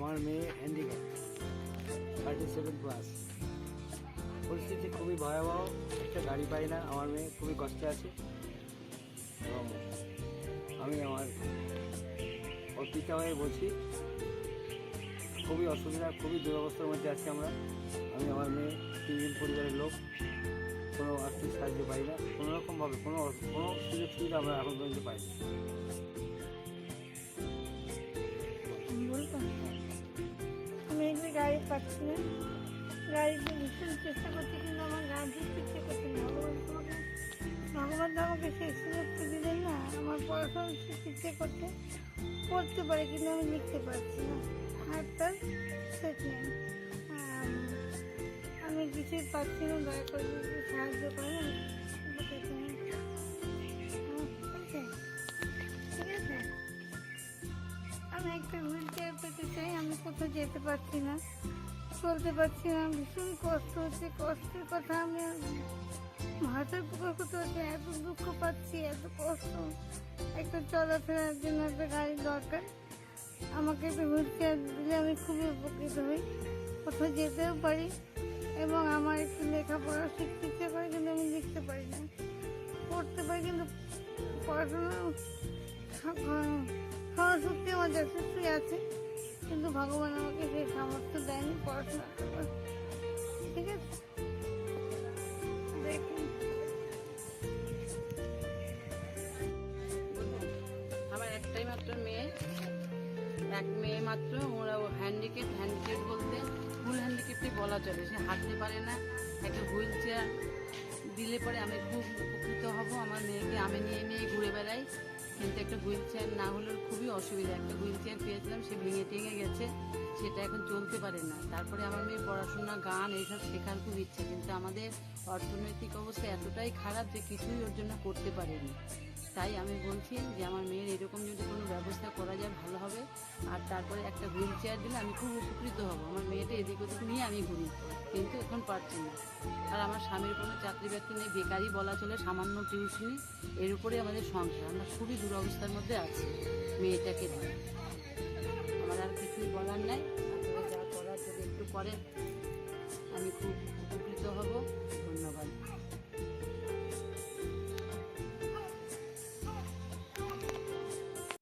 আমার মেয়ে handicap thirty seven plus পরিস্থিতি খুবই ভয়াবহ, একটা গাড়ি পাই না, আমার মেয়ে খুবই কষ্টে আছে। এবং আমি আমার ওর পিতা হয়ে বলছি, খুবই অসুবিধা, খুবই দুরবস্থার মধ্যে আছি আমরা। আমি আমার মেয়ে, তিনজন পরিবারের লোক, কোনো আর্থিক সাহায্য পাই না। কোনো রকমভাবে, কোনো কোনো সুযোগ সুবিধা আমরা এখন পর্যন্ত পাই না গাড়ি পাচ্ছি না গাড়িতে ভীষণ চেষ্টা করছি কিন্তু আমার গাড়ি ইচ্ছে করছে না। ভগবান তো আমাকে সেই সুযোগটা দিলেন না। আমার পড়াশোনা শিখতে করছে পড়তে পারি কিন্তু আমি লিখতে পারছি না। হাতটা সেট নেই। আম, কিছুই পাচ্ছি না। দয়া করে সাহায্য করেন। হুইল পেতে চাই, আমি কোথাও যেতে পারছি না। চলতে পারছি না, ভীষণ কষ্ট হচ্ছে, কষ্টের কথা আমি ভাষায় প্রকাশ করতে পারছি এত দুঃখ পাচ্ছি, এত কষ্ট। একটা চলাফেরার জন্য একটা গাড়ি দরকার। আমাকে একটা হুইল চেয়ার দিলে আমি খুবই উপকৃত হই। কোথাও যেতেও পারি এবং আমার একটু লেখাপড়া শিখতে ইচ্ছে করে কিন্তু আমি লিখতে পারি না। পড়তে পারি কিন্তু পড়াশোনা সত্যি আমার যথেষ্টই আছে। কিন্তু ভগবান আমাকে সেই সামর্থ্য দেয়নি পড়াশোনা ঠিক আছে? আমার একটাই মাত্র মেয়ে। এক মেয়ে মাত্র, ওরা হ্যান্ডিক্যাপ হ্যান্ডিক্যাপ বলতে ফুল হ্যান্ডিক্যাপটাই বলা চলে। সে হাঁটতে পারে না, একটা হুইল চেয়ার দিলে পরে আমি খুব উপকৃত হব। আমার মেয়েকে আমি নিয়ে নিয়ে ঘুরে বেড়াই। কিন্তু একটা হুইল চেয়ার না হলে খুবই অসুবিধা। একটা হুইল চেয়ার পেয়েছিলাম, সে ভেঙে টেঙে গেছে, সেটা এখন চলতে পারে না। তারপরে আমার মেয়ে পড়াশোনা, গান এইসব শেখার খুব ইচ্ছে, কিন্তু আমাদের অর্থনৈতিক অবস্থা এতটাই খারাপ যে কিছুই ওর জন্য করতে পারেনি। তাই আমি বলছি যে আমার মেয়ের এরকম যদি কোনো ব্যবস্থা করা যায়, ভালো হবে। আর তারপরে একটা হুইল চেয়ার দিলে আমি খুব উপকৃত হব। আমার মেয়েটা এদিক ওদিক নিয়ে আমি ঘুরি। কিন্তু এখন পারছি না। আর আমার স্বামীর কোনো চাকরি বাকরি নেই বেকারি বলা চলে, সামান্য টিউশনি, এর উপরে আমাদের সংসার। আমরা খুবই দুরবস্থার মধ্যে আছি, মেয়েটাকে দিয়ে আমার আর কিছুই বলার নাই আপনারা যা করার যদি একটু করেন আমি খুব উপকৃত হব। ধন্যবাদ।